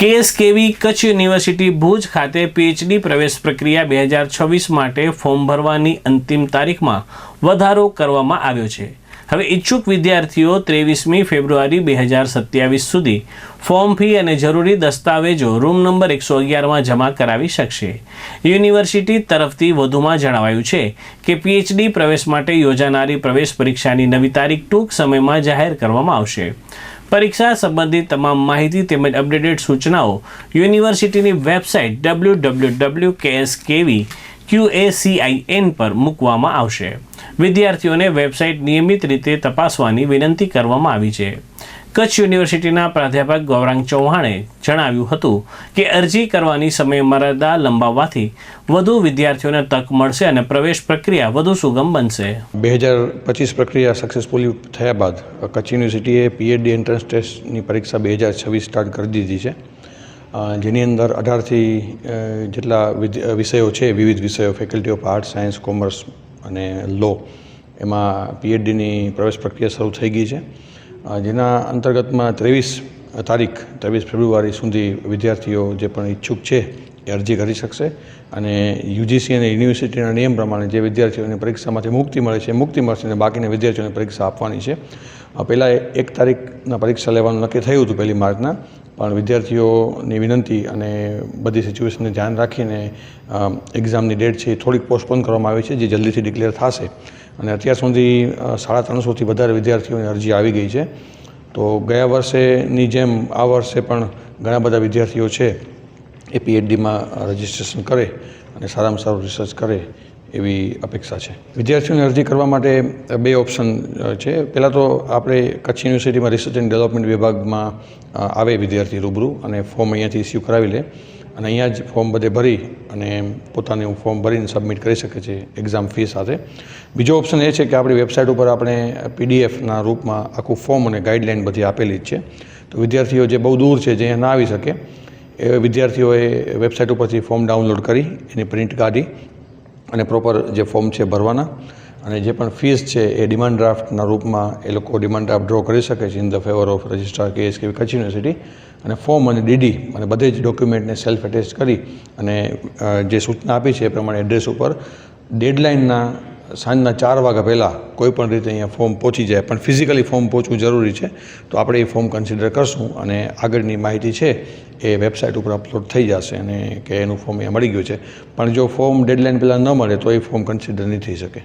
કેએસકેવી Kutch university Bhuj ખાતે PhD પ્રવેશ પ્રક્રિયા બે હજાર છવ્વીસ માટે ફોર્મ ભરવાની અંતિમ તારીખમાં વધારો કરવામાં આવ્યો છે. હવે ઈચ્છુક વિદ્યાર્થીઓ ત્રેવીસમી ફેબ્રુઆરી બે હજાર સત્યાવીસ સુધી ફોર્મ ફી અને જરૂરી દસ્તાવેજો રૂમ નંબર એકસો અગિયારમાં જમા કરાવી શકશે. યુનિવર્સિટી તરફથી વધુમાં જણાવાયું છે કે પીએચડી પ્રવેશ માટે યોજાનારી પ્રવેશ પરીક્ષાની નવી તારીખ ટૂંક સમયમાં જાહેર કરવામાં આવશે. પરીક્ષા સંબંધિત તમામ માહિતી તેમજ અપડેટેડ સૂચનાઓ યુનિવર્સિટીની website W W W KSKV Q A C I N પર મૂકવામાં આવશે. વિદ્યાર્થીઓને વેબસાઇટ નિયમિત રીતે તપાસવાની વિનંતી કરવામાં આવી છે. કચ્છ યુનિવર્સિટીના પ્રાધ્યાપક ગૌરાંગ ચૌહાણે જણાવ્યું હતું કે અરજી કરવાની સમયમર્યાદા લંબાવવાથી વધુ વિદ્યાર્થીઓને તક મળશે અને પ્રવેશ પ્રક્રિયા વધુ સુગમ બનશે. બે હજાર પચીસ પ્રક્રિયા સક્સેસફુલી થયા બાદ કચ્છ યુનિવર્સિટીએ પીએચડી એન્ટ્રન્સ ટેસ્ટની પરીક્ષા બે હજાર છવ્વીસ સ્ટાર્ટ કરી દીધી છે. જેની અંદર અઢારથી જેટલા વિષયો છે, વિવિધ વિષયો faculty of arts science commerce અને લો. એમાં પીએચડીની પ્રવેશ પ્રક્રિયા શરૂ થઈ ગઈ છે. જેના અંતર્ગતમાં ત્રેવીસ તારીખ, ત્રેવીસ ફેબ્રુઆરી સુધી વિદ્યાર્થીઓ જે પણ ઈચ્છુક છે એ અરજી કરી શકશે. અને યુજીસી અને યુનિવર્સિટીના નિયમ પ્રમાણે જે વિદ્યાર્થીઓને પરીક્ષામાંથી મુક્તિ મળે છે મુક્તિ મળશે અને બાકીના વિદ્યાર્થીઓને પરીક્ષા આપવાની છે. પહેલાં એક તારીખના પરીક્ષા લેવાનું નક્કી થયું હતું પહેલી માર્ચના. પણ વિદ્યાર્થીઓની વિનંતી અને બધી સિચ્યુએશનને ધ્યાન રાખીને એક્ઝામની ડેટ છે એ થોડીક પોસ્ટપોન કરવામાં આવી છે, જે જલ્દીથી ડિક્લેર થશે. અને અત્યાર સુધી સાડા ત્રણસોથી વધારે વિદ્યાર્થીઓની અરજી આવી ગઈ છે. તો ગયા વર્ષેની જેમ આ વર્ષે પણ ઘણા બધા વિદ્યાર્થીઓ છે, એ પીએચડીમાં રજિસ્ટ્રેશન કરે અને સારામાં સારું રિસર્ચ કરે. એવી અપેક્ષા છે. વિદ્યાર્થીઓને અરજી કરવા માટે બે ઓપ્શન છે. પહેલાં તો આપણે કચ્છ યુનિવર્સિટીમાં રિસર્ચ એન્ડ ડેવલપમેન્ટ વિભાગમાં આવે વિદ્યાર્થી રૂબરૂ અને ફોર્મ અહીંયાથી ઇસ્યુ કરાવી લે અને અહીંયા જ ફોર્મ બધે ભરી અને પોતાનું ફોર્મ ભરીને સબમિટ કરી શકે છે એક્ઝામ ફી સાથે. બીજો ઓપ્શન એ છે કે આપણી વેબસાઇટ ઉપર આપણે પીડીએફના રૂપમાં આખું ફોર્મ અને ગાઈડલાઇન બધી આપેલી જ છે. તો વિદ્યાર્થીઓ જે બહુ દૂર છે, જે અહીંયા ના આવી શકે, એ વિદ્યાર્થીઓએ વેબસાઇટ ઉપરથી ફોર્મ ડાઉનલોડ કરી, એની પ્રિન્ટ કાઢી અને પ્રોપર જે ફોર્મ છે ભરવાના, અને જે પણ ફીસ છે એ ડિમાન્ડ ડ્રાફ્ટના રૂપમાં એ લોકો ડિમાન્ડ ડ્રાફ્ટ ડ્રો કરી શકે છે in the favour of registrar K S K Kachchh university અને ફોર્મ અને ડીડી અને બધે જ ડોક્યુમેન્ટને સેલ્ફ એટેચ કરી અને જે સૂચના આપી છે એ પ્રમાણે એડ્રેસ ઉપર ડેડલાઇનના સાંજના ચાર વાગ્યા પહેલાં કોઈ પણ રીતે અહીંયા ફોર્મ પહોંચી જાય, પણ ફિઝિકલી ફોર્મ પહોંચવું જરૂરી છે, તો આપણે એ ફોર્મ કન્સિડર કરશું અને આગળની માહિતી છે એ વેબસાઇટ ઉપર અપલોડ થઈ જશે અને કે એનું ફોર્મ અહીંયા મળી ગયું છે. પણ જો ફોર્મ ડેડલાઇન પહેલાં ન મળે તો એ ફોર્મ કન્સિડર નહીં થઈ શકે.